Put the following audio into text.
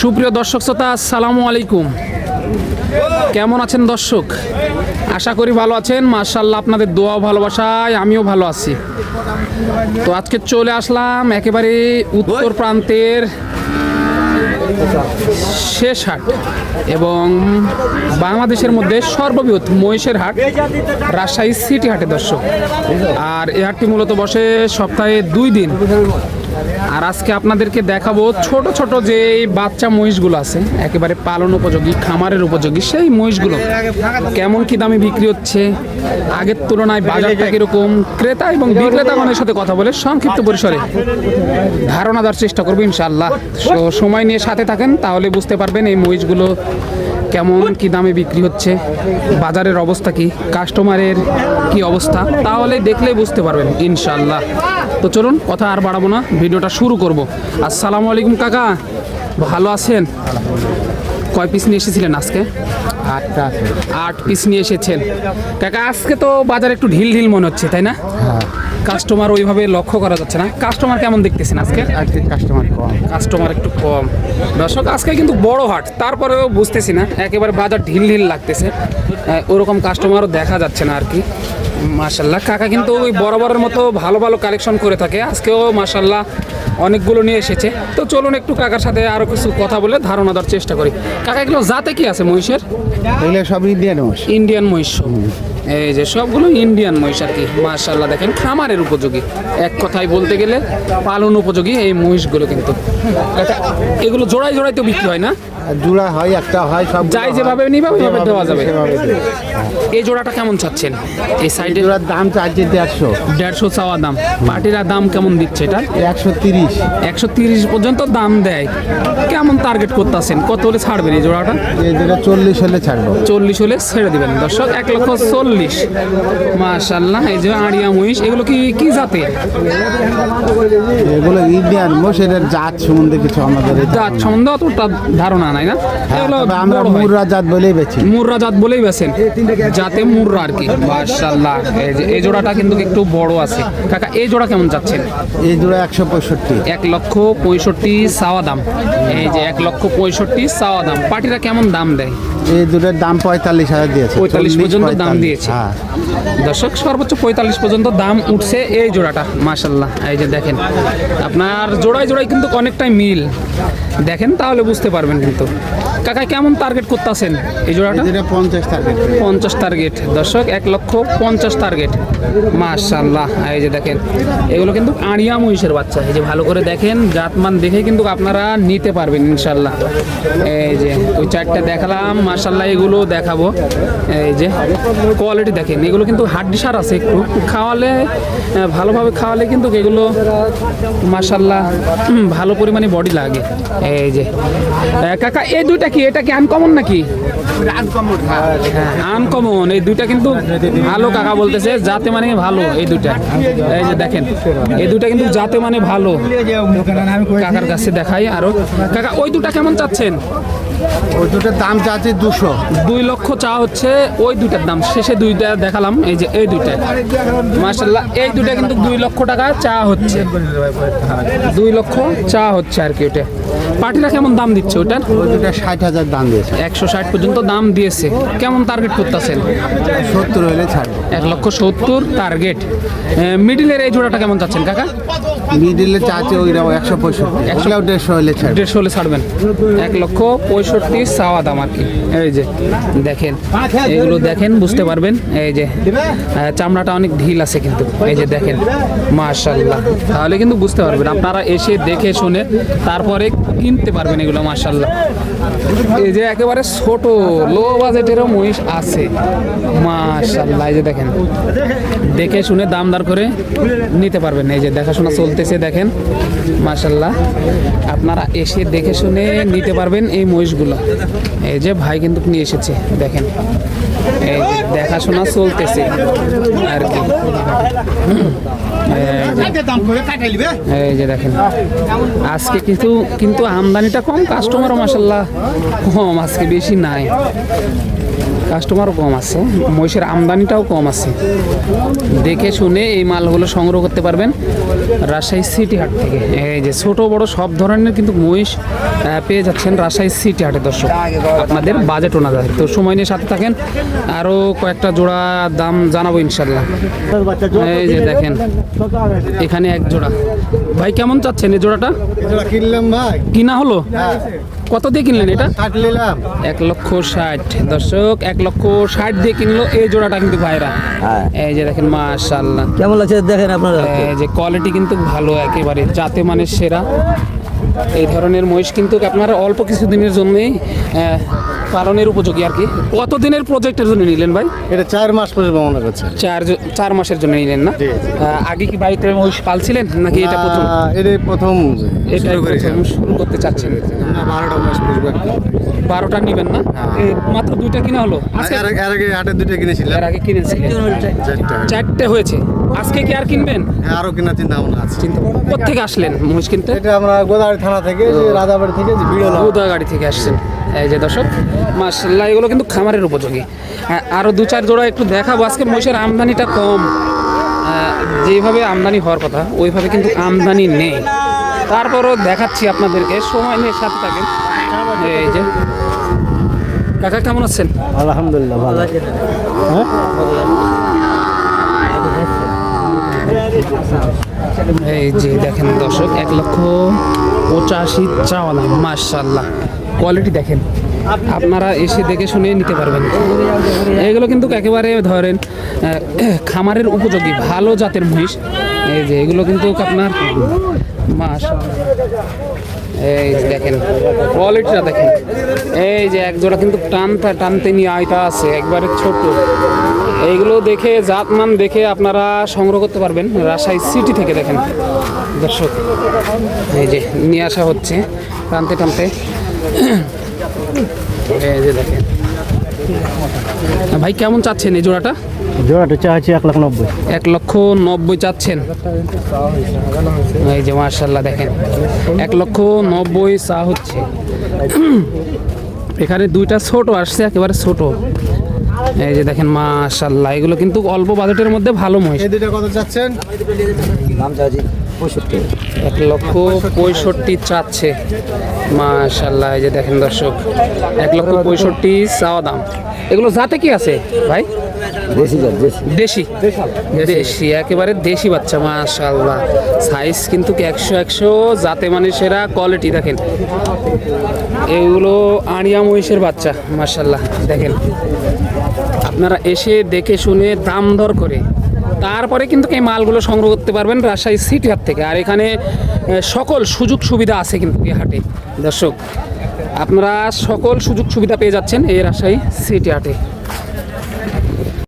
সুপ্রিয় দর্শক শ্রোতা, আসসালামু আলাইকুম। কেমন আছেন দর্শক? আশা করি ভালো আছেন। মার্শাল্লাহ আপনাদের দোয়া ভালোবাসায় আমিও ভালো আছি। তো আজকে চলে আসলাম একেবারে উত্তর প্রান্তের শেষ হাট এবং বাংলাদেশের মধ্যে সর্ববৃহৎ মহিষের হাট, রাজশাহী সিটি হাটে দর্শক। আর এ হাটটি মূলত বসে সপ্তাহে দুই দিন আর আজকে আপনাদেরকে দেখাবো ছোট ছোট যে বাচ্চা মহিষগুলো আছে, একেবারে পালন উপযোগী, খামারের উপযোগী, সেই মহিষগুলো কেমন কি দামে বিক্রি হচ্ছে, আগের তুলনায় বাজারটা কীরকম, ক্রেতা এবং বিক্রেতাগণের সাথে কথা বলে সংক্ষিপ্ত পরিসরে ধারণা দেওয়ার চেষ্টা করব ইনশাল্লাহ সময় নিয়ে সাথে থাকেন, তাহলে বুঝতে পারবেন এই মহিষগুলো কেমন কি দামে বিক্রি হচ্ছে, বাজারের অবস্থা কি, কাস্টমারের কি অবস্থা, তাহলে দেখলেই বুঝতে পারবেন ইনশাল্লাহ তো চলুন, কথা আর বাড়াবো না, ভিডিওটা শুরু করব। আসসালামু আলাইকুম কাকা ভালো আছেন? কয় পিস নিয়ে এসেছিলেন আজকে? আটটা আট পিস নিয়ে এসেছেন। কাকা আজকে তো বাজার একটু ঢিল ঢিল মনে হচ্ছে তাই না? কাস্টমার ওইভাবে লক্ষ্য করা যাচ্ছে না। কাস্টমার কেমন দেখতেছেন আজকে? আজকে কাস্টমার কম। কাস্টমার একটু কম। দর্শক আজকে কিন্তু বড় হাট তারপরেও বুঝতেছি না একেবারে বাজার ঢিল ঢিল লাগতেছে। ওরকম কাস্টমারও দেখা যাচ্ছে না আর কি। মার্শাল্লাহ কাকা কিন্তু ওই বরাবরের মতো ভালো ভালো কালেকশন করে থাকে। আজকেও মার্শাল্লাহ অনেকগুলো নিয়ে এসেছে। তো চলুন একটু কাকার সাথে আরও কিছু কথা বলে ধারণা দেওয়ার চেষ্টা করি। কাকা এগুলো জাতে কি আছে মহিষের? এগুলো সব ইন্ডিয়ান মাছ ইন্ডিয়ান মহিষ। এই যে সবগুলো ইন্ডিয়ান মহিষ আর কি মার্শাল্লাহ দেখেন খামারের উপযোগী। এক কথায় বলতে গেলে পালন উপযোগী এই মহিষগুলো কিন্তু। কাকা, এগুলো জোড়ায় জোড়ায় তো বিক্রি হয় না? জোড়া হয় একটা হয় সব যাই যেভাবে নিবে ওইভাবে দেওয়া যাবে। এই জোড়াটা কেমন চাচ্ছেন? এই সাইডে জোড়ার দাম চাইছে দেড়শো। দেড়শো চাওয়া দাম। পার্টিরা দাম কেমন দিচ্ছে এটা? একশো তিরিশ। একশো তিরিশ পর্যন্ত দাম দেয়। কেমন টার্গেট করতেছেন? কত হলে ছাড়বেন এই জোড়াটা? এই চল্লিশ হলে ছাড়বো। চল্লিশ হলে ছেড়ে দিবেন। দর্শক এক লক্ষ চল্লিশ। মাশাল্লাহ এই যে আড়িয়া মহিষ এগুলো কি কি জাতের? এগুলো ইন্ডিয়ান মোষ এদের জাত সম্বন্ধে কিছু আমাদের জাত সম্বন্ধে অতটা ধারণা নাই না? হ্যাঁ, এগুলো আমরা হয়। জাত বলেই বেছি। মুর্রা জাত বলেই বেছেন। জাতে মুর্রা আর কি। মাশাল্লাহ এই জোড়াটা কিন্তু একটু বড় আছে। কাকা এই জোড়া কেমন যাচ্ছেন? এই জোড়া একশো পঁয়ষট্টি। এক লক্ষ পঁয়ষট্টি সাওয়া দাম। এই যে এক লক্ষ পঁয়ষট্টি সাওয়া দাম। পার্টিরা কেমন দাম দেয়? এই দুটোর দাম পঁয়তাল্লিশ হাজার দিয়েছে। পঁয়তাল্লিশ পর্যন্ত দাম দিয়েছে। হ্যাঁ। দর্শক সর্বোচ্চ পঁয়তাল্লিশ পর্যন্ত দাম উঠছে এই জোড়াটা মাসাল্লাহ এই যে দেখেন আপনার জোড়ায় জোড়ায় কিন্তু অনেকটাই মিল। দেখেন তাহলে বুঝতে পারবেন কিন্তু। কাকা কেমন টার্গেট করতেছেন এই জোড়াটা? যেটা পঞ্চাশ টার্গেট পঞ্চাশ টার্গেট দর্শক এক লক্ষ পঞ্চাশ টার্গেট মাশাল্লাহ এই যে দেখেন এগুলো কিন্তু আড়িয়া মহিষের বাচ্চা। এই যে ভালো করে দেখেন জাতমান দেখে কিন্তু আপনারা নিতে পারবেন ইনশাল্লাহ এই যে ওই চারটে দেখালাম মাশাল্লাহ এগুলো দেখাবো। এই যে কোয়ালিটি দেখেন এগুলো কিন্তু হাড্ডি সার আছে একটু। খাওয়ালে ভালোভাবে খাওয়ালে কিন্তু এগুলো মাশাল্লাহ ভালো পরিমাণে বডি লাগে। এই যে কাকা এই দুইটা কি? এটা কি আনকমন নাকি? আনকমন এই দুইটা কিন্তু ভালো কাকা বলতেছে যাতে মানে ভালো এই দুইটা। এই যে দেখেন এই দুইটা কিন্তু যাতে মানে ভালো। কাকার কাছে দেখাই আরও। কাকা ওই দুটা কেমন চাচ্ছেন? ওই দুটোর দাম চাচ্ছে দুশো। দুই লক্ষ চা হচ্ছে ওই দুইটার দাম। শেষে দুইটা দেখালাম এই যে এই দুইটা। মার্শাল্লাহ এই দুইটা কিন্তু দুই লক্ষ টাকা চা হচ্ছে। দুই লক্ষ চা হচ্ছে আর কি ওটা পার্টিরা কেমন দাম দিচ্ছে ওটার ষাট হাজার দাম দিয়েছে। একশো ষাট পর্যন্ত দাম দিয়েছে। কেমন টার্গেট করতেছেন? সত্তর হলে ছাড়বো। এক লক্ষ সত্তর টার্গেট মিডিলের এই জোড়াটা কেমন চাচ্ছেন কাকা? মিডিলে চাচ্ছে ওইটা একশো পঁয়ষট্টি। একশো দেড়শো হলে ছাড়বো। দেড়শো হলে ছাড়বেন। এক লক্ষ পঁয়ষট্টি চাওয়া দাম আর কি। এই যে দেখেন এগুলো দেখেন বুঝতে পারবেন। এই যে চামড়াটা অনেক ঢিল আছে কিন্তু। এই যে দেখেন মার্শাল্লাহ তাহলে কিন্তু বুঝতে পারবেন। আপনারা এসে দেখে শুনে তারপরে কিনতে পারবেন এগুলো মার্শাল্লাহ এই যে একেবারে ছোট লো বাজেটেরও মহিষ আছে। মার্শাল্লাহ এই যে দেখেন দেখে শুনে দাম দর করে নিতে পারবেন। এই যে দেখাশোনা চলতেছে দেখেন মার্শাল্লাহ আপনারা এসে দেখে শুনে নিতে পারবেন এই মহিষগুলো। এই যে ভাই কিন্তু নিয়ে এসেছে দেখেন। এই যে দেখাশোনা চলতেছে আর কি। এই যে দেখেন আজকে কিন্তু কিন্তু আমদানিটা কম কাস্টমারও মাসাল্লাহ কম আজকে বেশি নাই। কাস্টমারও কম আছে মহিষের আমদানিটাও কম আছে। দেখে শুনে এই মালগুলো সংগ্রহ করতে পারবেন রাজশাহী সিটি হাট থেকে। এই যে ছোট বড় সব ধরনের কিন্তু মহিষ পেয়ে যাচ্ছেন রাজশাহী সিটি হাটে দর্শক। আপনাদের বাজেট ওনাদের তো সময় নিয়ে সাথে থাকেন আরও কয়েকটা জোড়া দাম জানাব ইনশাল্লাহ এই যে দেখেন এখানে এক জোড়া। ভাই কেমন চাচ্ছেন এই জোড়াটা? কিনলাম ভাই। কিনা হলো? কত দিয়ে কিনলেন এটা? এক লক্ষ ষাট। দর্শক এক লক্ষ ষাট দিয়ে কিনলো এই জোড়াটা কিন্তু ভাইরা। হ্যাঁ। এই যে দেখেন মাশাল্লাহ কেমন লাগছে দেখেন আপনারা? এই যে কোয়ালিটি কিন্তু ভালো একেবারে যাতে মানে সেরা। এই ধরনের মহিষ কিন্তু আপনারা অল্প কিছুদিনের জন্যই পালনের উপযোগী আর কি। কত দিনের প্রজেক্টের জন্য নিলেন ভাই? এটা চার মাস পর্যন্ত মনে করছে। চার চার মাসের জন্য নিলেন না? আগে কি বাড়িতে মহিষ পালছিলেন নাকি এটা প্রথম? এটা প্রথম এটা শুরু প্রথম শুরু করতে চাচ্ছেন। বারোটা মাস বারোটা নিবেন না? মাত্র দুইটা কিনা হলো? এর আগে হাটে দুটো কিনেছিলাম। এর আগে কিনেছিলেন। চারটে হয়েছে। আজকে কি আর কিনবেন? হ্যাঁ, আরও কেনার চিন্তা ভাবনা আছে। চিন্তা কোথেকে আসলেন মহিষ কিনতে? এটা আমরা গোদাগাড়ি থানা থেকে যে রাজাবাড়ি থেকে যে বিড়লা গাড়ি থেকে আসছেন। এই যে দর্শক মাসাল্লাহ এগুলো কিন্তু খামারের উপযোগী। হ্যাঁ, আরও দু চার জোড়া একটু দেখাবো। আজকে মহিষের আমদানিটা কম। যেভাবে আমদানি হওয়ার কথা ওইভাবে কিন্তু আমদানি নেই। তারপরও দেখাচ্ছি আপনাদেরকে। সময় নিয়ে সাথে থাকেন। এই যে কাকা কেমন আছেন? আলহামদুলিল্লাহ ভালো। হ্যাঁ? এই যে দেখেন দর্শক, এক লক্ষ পঁচাশি চাওয়া দাম মার্শাল্লাহ কোয়ালিটি দেখেন। আপনারা এসে দেখে শুনে নিতে পারবেন। এগুলো কিন্তু একেবারে ধরেন খামারের উপযোগী, ভালো জাতের মহিষ। এই যে এগুলো কিন্তু আপনার মাস এই যে দেখেন কোয়ালিটিটা দেখেন। এই যে এক জোড়া কিন্তু টানতে টানতে নিয়ে আয়তা আছে, একবারে ছোট। এইগুলো দেখে, জাতমান দেখে আপনারা সংগ্রহ করতে পারবেন রাজশাহী সিটি থেকে, দেখেন। দর্শক, এই যে নিয়ে আসা হচ্ছে, টানতে টানতে। এই যে দেখেন। ভাই, কেমন চাচ্ছেন এই জোড়াটা? জোড়াটা চাচ্ছি এক লাখ নব্বই। এক লক্ষ নব্বই চাচ্ছেন? এই যে মার্শাল্লাহ দেখেন এক লক্ষ নব্বই চা হচ্ছে। এখানে দুইটা ছোট আসছে একেবারে ছোট। এই যে দেখেন মাশাল্লাহ এগুলো কিন্তু অল্প বাজেটের মধ্যে ভালো মহিষ। এই দুটো কত চাচ্ছেন? দাম চাচ্ছি পঁয়ষট্টি। এক লক্ষ পঁয়ষট্টি চাচ্ছে। মাশাল্লাহ এই যে দেখেন দর্শক এক লক্ষ পঁয়ষট্টি চাওয়া দাম। এগুলো যাতে কি আছে ভাই? দেশি দেশি। একেবারে দেশি বাচ্চা মাশাল্লাহ। সাইজ কিন্তু একশো একশো যাতে মানে সেরা কোয়ালিটি দেখেন। এগুলো আড়িয়া মহিষের বাচ্চা মাশাল্লাহ দেখেন। আপনারা এসে দেখে শুনে দাম দর করে তারপরে কিন্তু এই মালগুলো সংগ্রহ করতে পারবেন রাজশাহী সিটি হাট থেকে। আর এখানে সকল সুযোগ সুবিধা আছে কিন্তু এই হাটে। দর্শক, আপনারা সকল সুযোগ সুবিধা পেয়ে যাচ্ছেন এই রাজশাহী সিটি হাটে।